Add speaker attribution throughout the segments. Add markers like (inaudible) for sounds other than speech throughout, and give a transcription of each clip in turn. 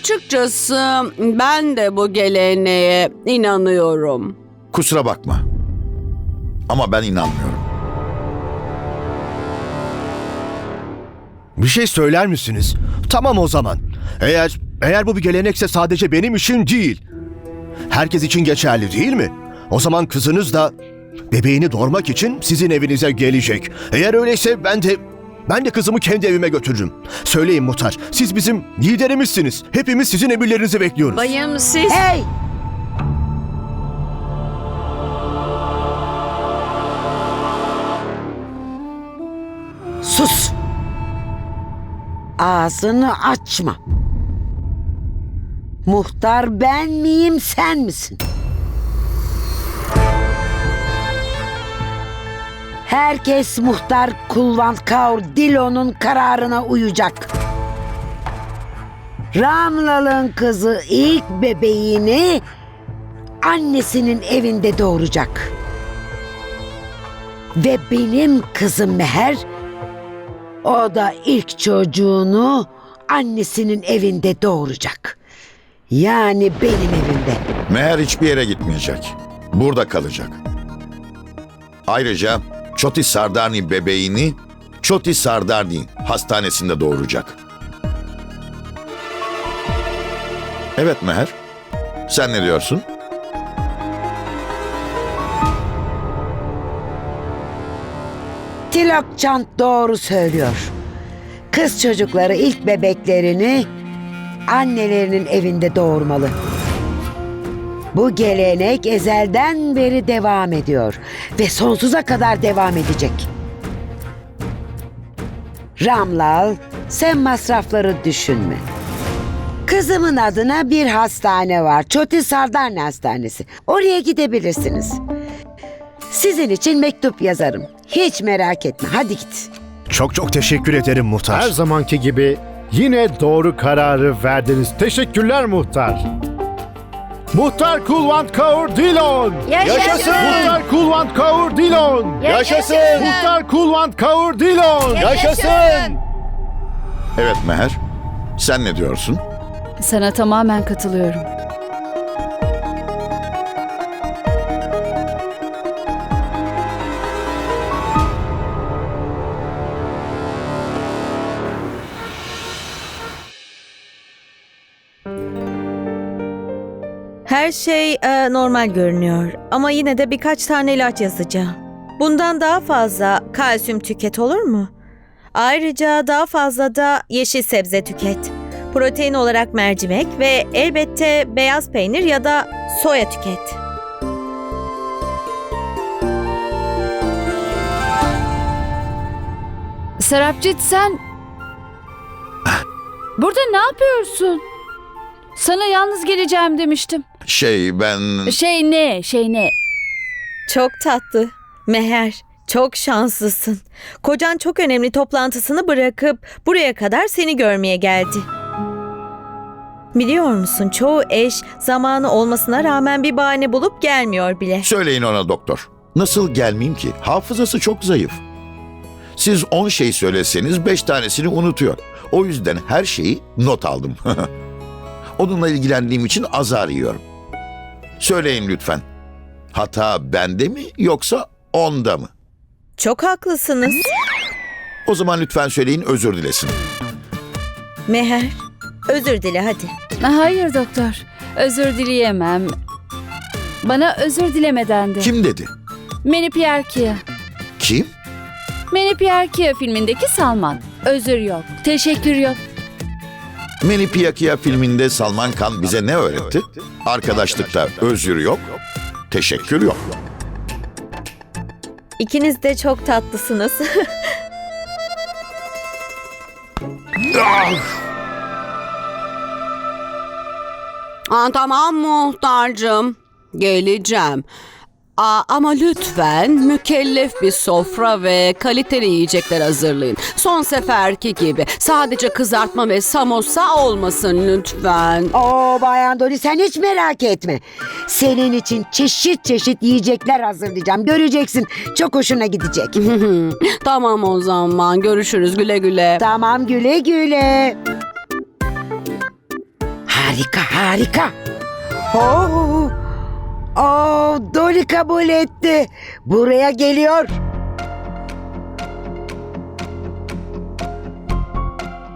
Speaker 1: Açıkçası ben de bu geleneğe inanıyorum.
Speaker 2: Kusura bakma. Ama ben inanmıyorum.
Speaker 3: Bir şey söyler misiniz? Tamam o zaman. Eğer eğer bu bir gelenekse sadece benim için değil. Herkes için geçerli değil mi? O zaman kızınız da bebeğini doğurmak için sizin evinize gelecek. Eğer öyleyse ben de ben de kızımı kendi evime götürürüm. Söyleyin Muhtar, siz bizim liderimizsiniz. Hepimiz sizin emirlerinizi bekliyoruz.
Speaker 4: Bayım siz...
Speaker 5: Hey! Sus! Ağzını açma. Muhtar ben miyim sen misin? Herkes muhtar Kulvant Kaur Dilo'nun kararına uyacak. Ramlal'ın kızı ilk bebeğini annesinin evinde doğuracak. Ve benim kızım Meher o da ilk çocuğunu annesinin evinde doğuracak. Yani benim evimde.
Speaker 2: Meğer hiçbir yere gitmeyecek. Burada kalacak. Ayrıca Çoti Sardarni bebeğini Çoti Sardarni hastanesinde doğuracak. Evet Meher. Sen ne diyorsun?
Speaker 5: Tilak Çant doğru söylüyor. Kız çocukları ilk bebeklerini annelerinin evinde doğurmalı. Bu gelenek ezelden beri devam ediyor ve sonsuza kadar devam edecek. Ramlal, sen masrafları düşünme. Kızımın adına bir hastane var. Çoti Sardarni Hastanesi. Oraya gidebilirsiniz. Sizin için mektup yazarım. Hiç merak etme. Hadi git.
Speaker 3: Çok çok teşekkür ederim Muhtar.
Speaker 6: Her zamanki gibi yine doğru kararı verdiniz. Teşekkürler muhtar. Muhtar Kulvant Kaur Dilon.
Speaker 4: Yaşasın!
Speaker 6: Muhtar Kulvant Kaur Dilon.
Speaker 4: Yaşasın!
Speaker 6: Muhtar Kulvant Kaur Dilon.
Speaker 4: Yaşasın!
Speaker 2: Evet Meher. Sen ne diyorsun?
Speaker 7: Sana tamamen katılıyorum.
Speaker 8: Her şey e, normal görünüyor ama yine de birkaç tane ilaç yazacağım. Bundan daha fazla kalsiyum tüket olur mu? Ayrıca daha fazla da yeşil sebze tüket. Protein olarak mercimek ve elbette beyaz peynir ya da soya tüket.
Speaker 7: Serapcit sen... Burada ne yapıyorsun? Sana yalnız geleceğim demiştim.
Speaker 2: Şey ben...
Speaker 7: Şey ne, şey ne?
Speaker 8: Çok tatlı. Meher, çok şanslısın. Kocan çok önemli toplantısını bırakıp buraya kadar seni görmeye geldi. Biliyor musun çoğu eş zamanı olmasına rağmen bir bahane bulup gelmiyor bile.
Speaker 2: Söyleyin ona doktor. Nasıl gelmeyeyim ki? Hafızası çok zayıf. Siz 10 şey söyleseniz 5 tanesini unutuyor. O yüzden her şeyi not aldım. (laughs) Onunla ilgilendiğim için azar yiyorum. Söyleyin lütfen. Hata bende mi yoksa onda mı?
Speaker 8: Çok haklısınız.
Speaker 2: O zaman lütfen söyleyin özür dilesin.
Speaker 8: Meher, özür dile hadi.
Speaker 7: Hayır doktor, özür dileyemem. Bana özür dilemeden de.
Speaker 2: Kim dedi?
Speaker 7: Manny Pierre Kia.
Speaker 2: Kim?
Speaker 7: Manny Pierre Kia filmindeki Salman. Özür yok, teşekkür yok.
Speaker 2: Meni Piyakiya filminde Salman Khan bize ne öğretti? Arkadaşlıkta özür yok, teşekkür yok.
Speaker 8: İkiniz de çok tatlısınız.
Speaker 1: Aa, tamam muhtarcığım. Geleceğim. Aa, ama lütfen mükellef bir sofra ve kaliteli yiyecekler hazırlayın. Son seferki gibi. Sadece kızartma ve samosa olmasın lütfen.
Speaker 5: Oo Bayan Dori sen hiç merak etme. Senin için çeşit çeşit yiyecekler hazırlayacağım. Göreceksin. Çok hoşuna gidecek. (laughs)
Speaker 1: tamam o zaman. Görüşürüz güle güle.
Speaker 5: tamam güle güle. Harika harika. Oo, Oo, Dolly kabul etti. Buraya geliyor.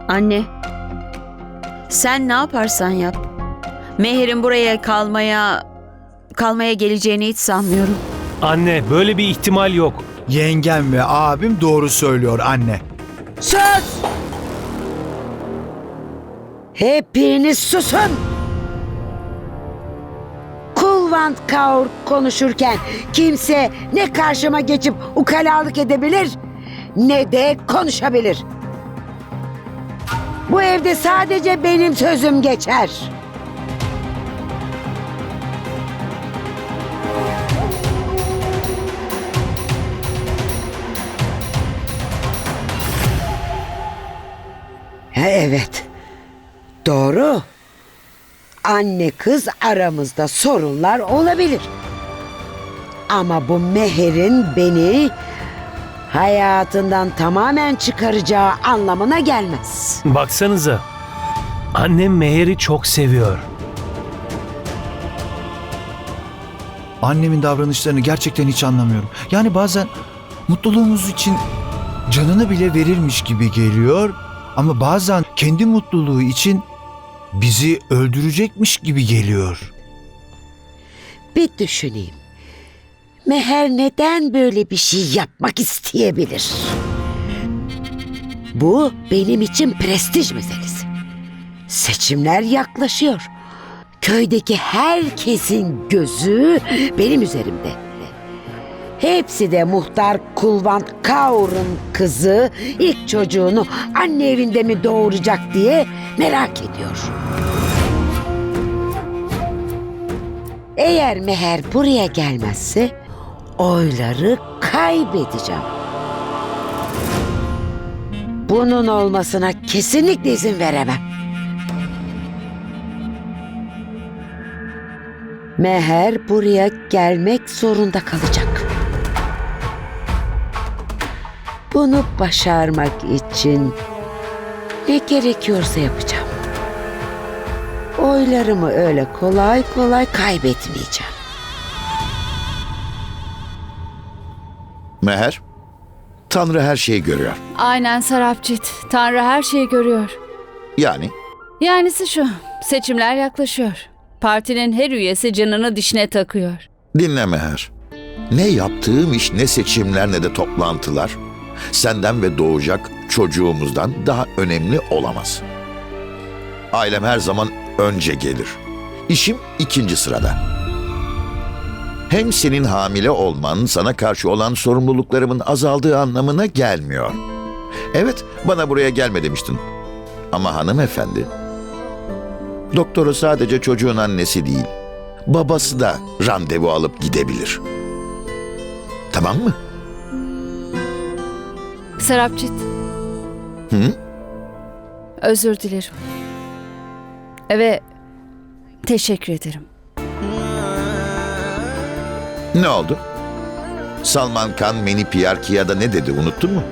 Speaker 4: Anne. Sen ne yaparsan yap. Meher'in buraya kalmaya kalmaya geleceğini hiç sanmıyorum.
Speaker 9: Anne böyle bir ihtimal yok.
Speaker 10: Yengem ve abim doğru söylüyor anne.
Speaker 5: Sus! Hepiniz susun! Kulvant Kaur konuşurken kimse ne karşıma geçip ukalalık edebilir ne de konuşabilir. Bu evde sadece benim sözüm geçer. Ha, evet. Doğru. Anne kız aramızda sorunlar olabilir. Ama bu Meher'in beni hayatından tamamen çıkaracağı anlamına gelmez.
Speaker 9: Baksanıza. Annem Meher'i çok seviyor.
Speaker 10: Annemin davranışlarını gerçekten hiç anlamıyorum. Yani bazen mutluluğumuz için canını bile verirmiş gibi geliyor ama bazen kendi mutluluğu için bizi öldürecekmiş gibi geliyor.
Speaker 5: Bir düşüneyim. Meher neden böyle bir şey yapmak isteyebilir? Bu benim için prestij meselesi. Seçimler yaklaşıyor. Köydeki herkesin gözü benim üzerimde. Hepsi de muhtar Kulvant Kaur'un kızı ilk çocuğunu anne evinde mi doğuracak diye merak ediyor. Eğer Meher buraya gelmezse oyları kaybedeceğim. Bunun olmasına kesinlikle izin veremem. Meher buraya gelmek zorunda kalacak. Bunu başarmak için ne gerekiyorsa yapacağım. Oylarımı öyle kolay kolay kaybetmeyeceğim.
Speaker 2: Meher, Tanrı her şeyi görüyor.
Speaker 7: Aynen Sarapçit. Tanrı her şeyi görüyor.
Speaker 2: Yani
Speaker 7: Yanisi şu. Seçimler yaklaşıyor. Partinin her üyesi canını dişine takıyor.
Speaker 2: dinle Meher. Ne yaptığım iş ne seçimler ne de toplantılar senden ve doğacak çocuğumuzdan daha önemli olamaz. Ailem her zaman önce gelir. İşim ikinci sırada. Hem senin hamile olman sana karşı olan sorumluluklarımın azaldığı anlamına gelmiyor. Evet, bana buraya gelme demiştin. Ama hanımefendi, doktoru sadece çocuğun annesi değil, babası da randevu alıp gidebilir. Tamam mı?
Speaker 7: Sarapçit.
Speaker 2: Hı?
Speaker 7: Özür dilerim. Ve teşekkür ederim.
Speaker 2: Ne oldu? Salman Khan Meni Piyarkia'da ne dedi unuttun mu?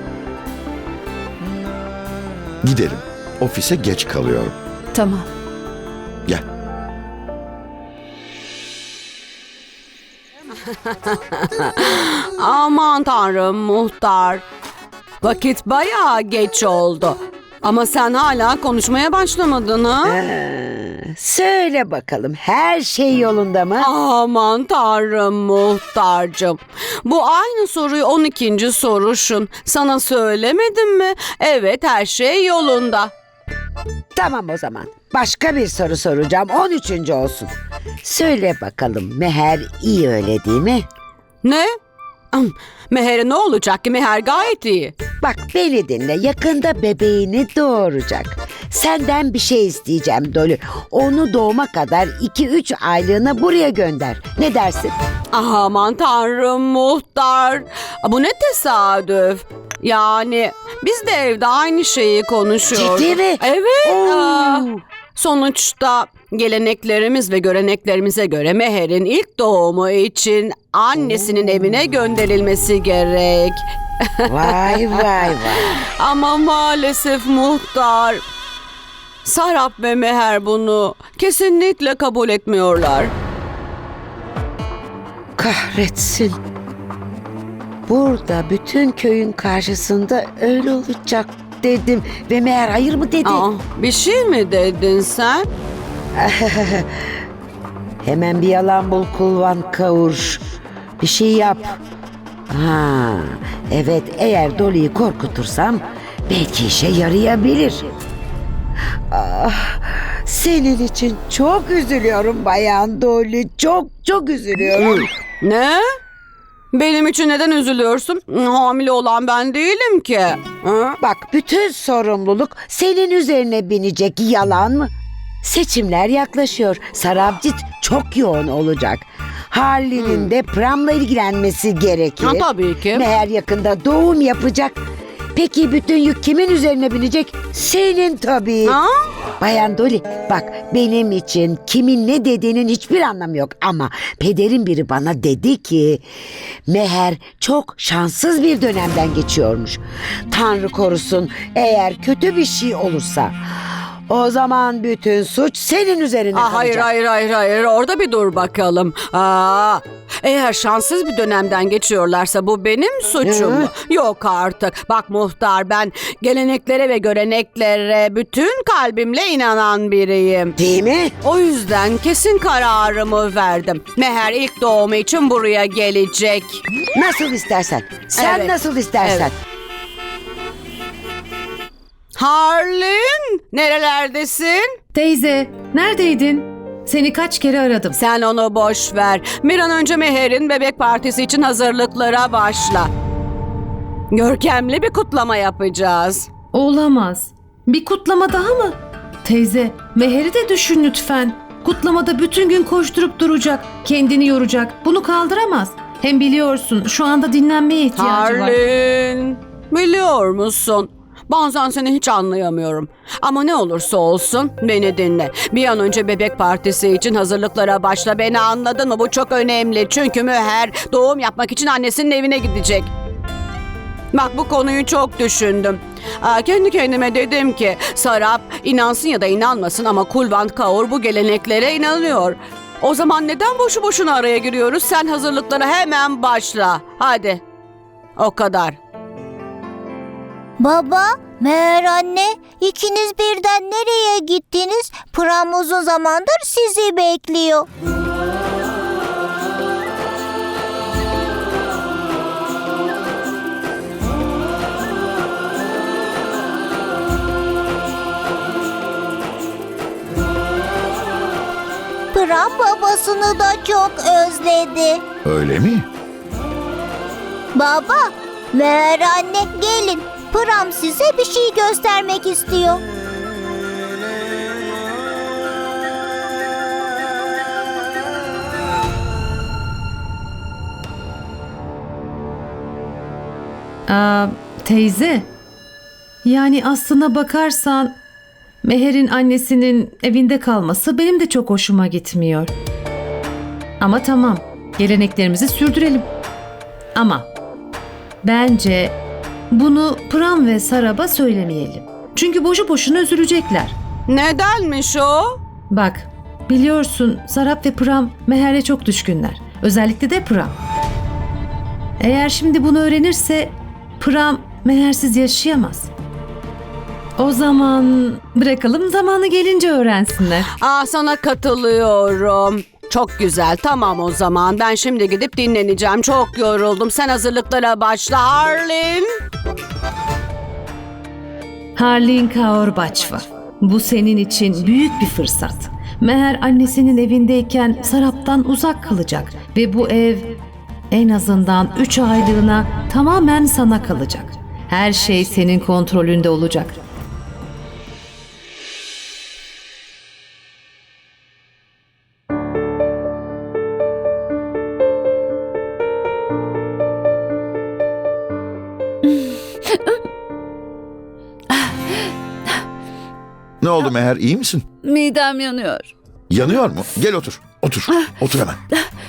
Speaker 2: Gidelim. Ofise geç kalıyorum.
Speaker 7: Tamam.
Speaker 2: Gel. (laughs)
Speaker 1: Aman tanrım muhtar. Vakit bayağı geç oldu. Ama sen hala konuşmaya başlamadın ha?
Speaker 5: Ee, söyle bakalım her şey yolunda mı?
Speaker 1: Aman tanrım muhtarcığım. Bu aynı soruyu 12. soruşun. Sana söylemedim mi? Evet her şey yolunda.
Speaker 5: Tamam o zaman. Başka bir soru soracağım. 13. olsun. Söyle bakalım Meher iyi öyle değil mi?
Speaker 1: Ne? Meher'e ne olacak ki? Meher gayet iyi.
Speaker 5: Bak beni dinle. Yakında bebeğini doğuracak. Senden bir şey isteyeceğim Dolly. Onu doğuma kadar 2-3 aylığına buraya gönder. Ne dersin?
Speaker 1: Aman tanrım muhtar. Bu ne tesadüf. Yani biz de evde aynı şeyi konuşuyoruz.
Speaker 5: Ciddi mi?
Speaker 1: Evet.
Speaker 5: Oo.
Speaker 1: aa. Sonuçta geleneklerimiz ve göreneklerimize göre Meher'in ilk doğumu için annesinin evine gönderilmesi gerek. (laughs)
Speaker 5: Vay vay vay.
Speaker 1: Ama maalesef muhtar Sarap ve Meher bunu kesinlikle kabul etmiyorlar.
Speaker 5: Kahretsin. Burada bütün köyün karşısında öyle olacak dedim. Ve meğer hayır mı dedi.
Speaker 1: Aa, bir şey mi dedin sen? (laughs)
Speaker 5: Hemen bir yalan bul kulvan kavur. Bir şey yap. Ha, evet eğer Dolly'yi korkutursam belki işe yarayabilir. Ah, senin için çok üzülüyorum bayan Dolly. Çok çok üzülüyorum.
Speaker 1: Ne? Benim için neden üzülüyorsun? Hamile olan ben değilim ki. Hı?
Speaker 5: Bak bütün sorumluluk senin üzerine binecek yalan mı? Seçimler yaklaşıyor. Sarabcit çok yoğun olacak. Harley'nin de Pram'la ilgilenmesi gerekir.
Speaker 1: Ha, tabii ki.
Speaker 5: Meğer yakında doğum yapacak. Peki bütün yük kimin üzerine binecek? Senin tabii.
Speaker 1: Ha?
Speaker 5: Bayan Dolly bak benim için kimin ne dediğinin hiçbir anlamı yok ama pederin biri bana dedi ki Meher çok şanssız bir dönemden geçiyormuş. Tanrı korusun eğer kötü bir şey olursa o zaman bütün suç senin üzerine
Speaker 1: Aa, hayır
Speaker 5: kalacak.
Speaker 1: hayır hayır hayır orada bir dur bakalım. Aa, eğer şanssız bir dönemden geçiyorlarsa bu benim suçum mu? Yok artık. Bak muhtar ben geleneklere ve göreneklere bütün kalbimle inanan biriyim.
Speaker 5: Değil mi?
Speaker 1: O yüzden kesin kararımı verdim. Meher ilk doğumu için buraya gelecek.
Speaker 5: Nasıl istersen. Sen
Speaker 1: Evet.
Speaker 5: nasıl istersen.
Speaker 1: Evet. Harlin nerelerdesin?
Speaker 11: Teyze, neredeydin? Seni kaç kere aradım.
Speaker 1: Sen onu boş ver. Bir an önce Meher'in bebek partisi için hazırlıklara başla. Görkemli bir kutlama yapacağız.
Speaker 11: Olamaz. Bir kutlama daha mı? Teyze, Meher'i de düşün lütfen. Kutlamada bütün gün koşturup duracak, kendini yoracak. Bunu kaldıramaz. Hem biliyorsun şu anda dinlenmeye ihtiyacı var.
Speaker 1: Harlin, biliyor musun? Bazen seni hiç anlayamıyorum. Ama ne olursa olsun beni dinle. Bir an önce bebek partisi için hazırlıklara başla. Beni anladın mı? Bu çok önemli. Çünkü Müher doğum yapmak için annesinin evine gidecek. Bak bu konuyu çok düşündüm. Aa, kendi kendime dedim ki Sarap inansın ya da inanmasın ama Kulvant Kaur bu geleneklere inanıyor. O zaman neden boşu boşuna araya giriyoruz? Sen hazırlıklara hemen başla. Hadi. O kadar.
Speaker 12: Baba, Meğer anne, ikiniz birden nereye gittiniz? Pram uzun zamandır sizi bekliyor. Pram babasını da çok özledi.
Speaker 2: Öyle mi?
Speaker 12: Baba, Meğer anne gelin. Pram size bir şey göstermek istiyor.
Speaker 11: Aa, teyze, yani aslına bakarsan Meher'in annesinin evinde kalması benim de çok hoşuma gitmiyor. Ama tamam, geleneklerimizi sürdürelim. Ama bence bunu Pram ve Sarab'a söylemeyelim. Çünkü boşu boşuna üzülecekler.
Speaker 1: Nedenmiş o?
Speaker 11: Bak, biliyorsun Sarap ve Pram Meher'e çok düşkünler. Özellikle de Pram. Eğer şimdi bunu öğrenirse Pram Meher'siz yaşayamaz. O zaman bırakalım zamanı gelince öğrensinler.
Speaker 1: Aa sana katılıyorum. Çok güzel. Tamam o zaman. Ben şimdi gidip dinleneceğim. Çok yoruldum. Sen hazırlıklara başla Harlin.
Speaker 11: Harlin Kaur Baçva. Bu senin için büyük bir fırsat. Meher annesinin evindeyken Sarap'tan uzak kalacak ve bu ev en azından 3 aylığına tamamen sana kalacak. Her şey senin kontrolünde olacak.
Speaker 2: Ne oldu Meher iyi misin?
Speaker 7: Midem yanıyor.
Speaker 2: Yanıyor mu? Gel otur. Otur. Otur hemen.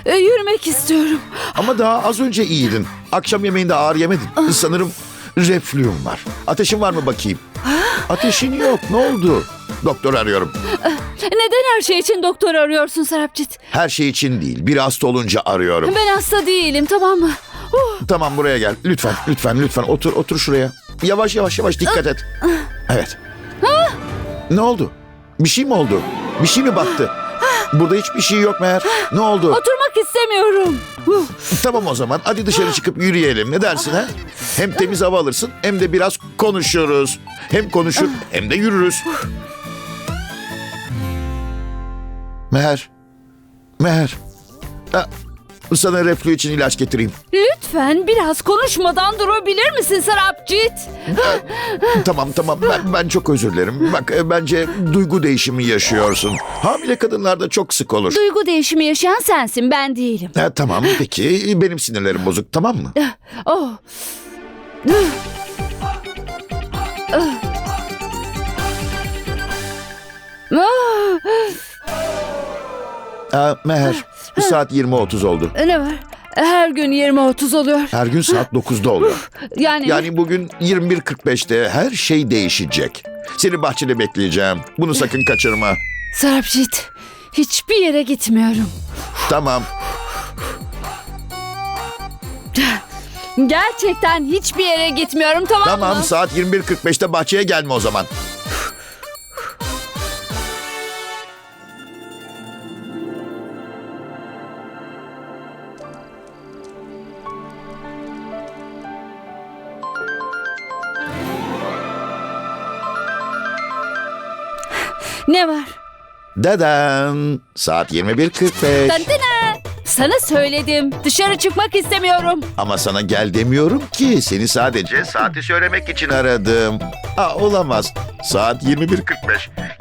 Speaker 7: E, yürümek istiyorum.
Speaker 2: Ama daha az önce iyiydin. Akşam yemeğinde ağır yemedin. Sanırım reflüyum var. Ateşin var mı bakayım? Ateşin yok. Ne oldu? Doktor arıyorum.
Speaker 7: Neden her şey için doktor arıyorsun Sarapcit?
Speaker 2: Her şey için değil. Bir hasta olunca arıyorum.
Speaker 7: Ben hasta değilim tamam mı?
Speaker 2: Tamam buraya gel. Lütfen, lütfen, lütfen. Otur, otur şuraya. Yavaş yavaş yavaş dikkat et. Evet. Ne oldu? Bir şey mi oldu? Bir şey mi battı? Burada hiçbir şey yok Meğer. Ne oldu?
Speaker 7: Oturmak istemiyorum.
Speaker 2: Tamam o zaman. Hadi dışarı çıkıp yürüyelim. Ne dersin ha? Hem temiz hava alırsın hem de biraz konuşuruz. Hem konuşur hem de yürürüz. Meğer. Meğer. Ha, sana reflü için ilaç getireyim.
Speaker 7: Lütfen biraz konuşmadan durabilir misin Sarapcit? (laughs)
Speaker 2: Tamam tamam ben, ben çok özür dilerim. Bak e, bence duygu değişimi yaşıyorsun. Hamile kadınlarda çok sık olur.
Speaker 7: Duygu değişimi yaşayan sensin ben değilim.
Speaker 2: Ha, tamam peki benim sinirlerim bozuk tamam mı?
Speaker 7: Oh. Ah,
Speaker 2: Ha, Meher saat 20.30 oldu.
Speaker 7: Ne var? Her gün 20-30 oluyor.
Speaker 2: Her gün saat 9'da oluyor. (laughs)
Speaker 7: Yani,
Speaker 2: Yani bugün 21.45'te her şey değişecek. Seni bahçede bekleyeceğim. Bunu sakın kaçırma.
Speaker 7: Sarapcit hiçbir yere gitmiyorum.
Speaker 2: Tamam.
Speaker 7: Gerçekten hiçbir yere gitmiyorum tamam,
Speaker 2: Tamam
Speaker 7: mı?
Speaker 2: saat 21.45'te bahçeye gelme o zaman.
Speaker 7: Ne var?
Speaker 2: Dedem. Saat 21.45.
Speaker 7: Tantana. Sana söyledim. Dışarı çıkmak istemiyorum.
Speaker 2: Ama sana gel demiyorum ki. Seni sadece saati söylemek için aradım. Aa, olamaz. Saat 21.45.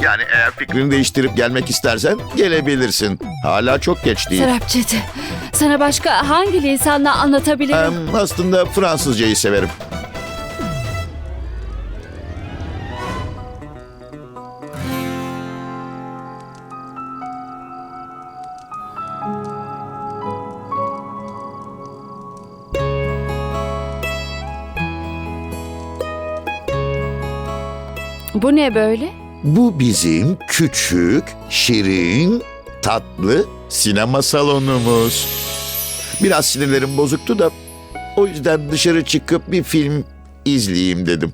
Speaker 2: Yani eğer fikrini değiştirip gelmek istersen gelebilirsin. Hala çok geç değil.
Speaker 7: Sarapcit. Sana başka hangi lisanla anlatabilirim?
Speaker 2: Em, aslında Fransızcayı severim.
Speaker 7: Bu ne böyle?
Speaker 2: Bu bizim küçük, şirin, tatlı sinema salonumuz. Biraz sinirlerim bozuktu da o yüzden dışarı çıkıp bir film izleyeyim dedim.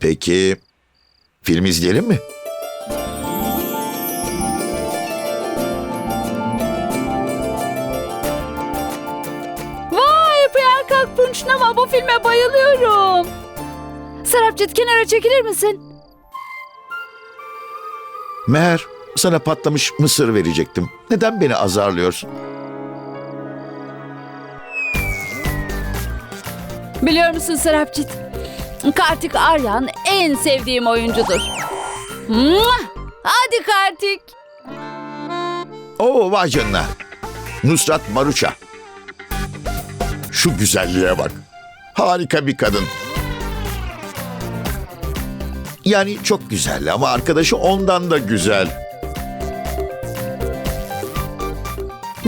Speaker 2: Peki film izleyelim mi?
Speaker 7: Vay Priyanka Punçnama bu filme bayılıyorum. Sarapcit kenara çekilir misin?
Speaker 2: Meğer sana patlamış mısır verecektim. Neden beni azarlıyorsun?
Speaker 7: Biliyor musun Sarapcit? Kartik Aryan en sevdiğim oyuncudur. Mua! Hadi Kartik.
Speaker 2: Oo vay canına. Nusrat Maruça. Şu güzelliğe bak. Harika bir kadın. Yani çok güzel ama arkadaşı ondan da güzel.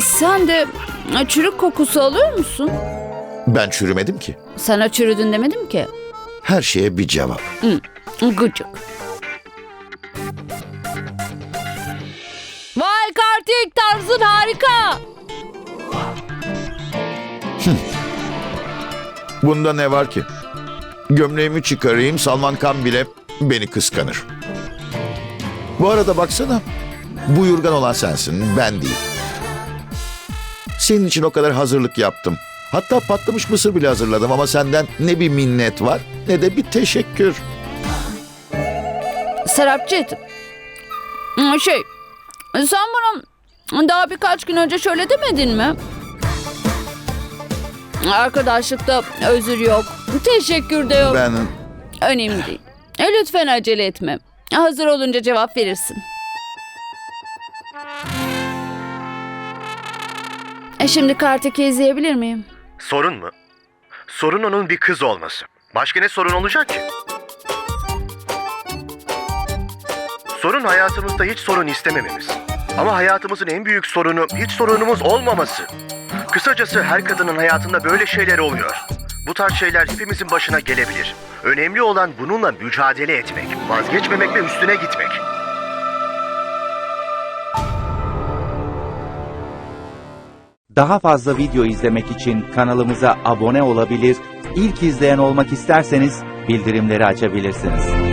Speaker 7: Sen de çürük kokusu alıyor musun?
Speaker 2: Ben çürümedim ki.
Speaker 7: Sana çürüdün demedim ki.
Speaker 2: Her şeye bir cevap.
Speaker 7: Gıcık. Vay Kartik tarzın harika.
Speaker 2: Bunda ne var ki? Gömleğimi çıkarayım Salman Khan bile beni kıskanır. Bu arada baksana. Bu yurgan olan sensin ben değil. Senin için o kadar hazırlık yaptım. Hatta patlamış mısır bile hazırladım ama senden ne bir minnet var ne de bir teşekkür.
Speaker 7: Serapcit. Şey, sen bana daha birkaç gün önce şöyle demedin mi? Arkadaşlıkta özür yok, teşekkür de yok.
Speaker 2: Ben
Speaker 7: Önemli değil. E, lütfen acele etme. Hazır olunca cevap verirsin. E şimdi Kartik'i izleyebilir miyim?
Speaker 3: Sorun mu? Sorun onun bir kız olması. Başka ne sorun olacak ki? Sorun hayatımızda hiç sorun istemememiz. Ama hayatımızın en büyük sorunu hiç sorunumuz olmaması. Kısacası her kadının hayatında böyle şeyler oluyor. Bu tarz şeyler hepimizin başına gelebilir. Önemli olan bununla mücadele etmek, vazgeçmemek ve üstüne gitmek.
Speaker 13: Daha fazla video izlemek için kanalımıza abone olabilir, ilk izleyen olmak isterseniz bildirimleri açabilirsiniz.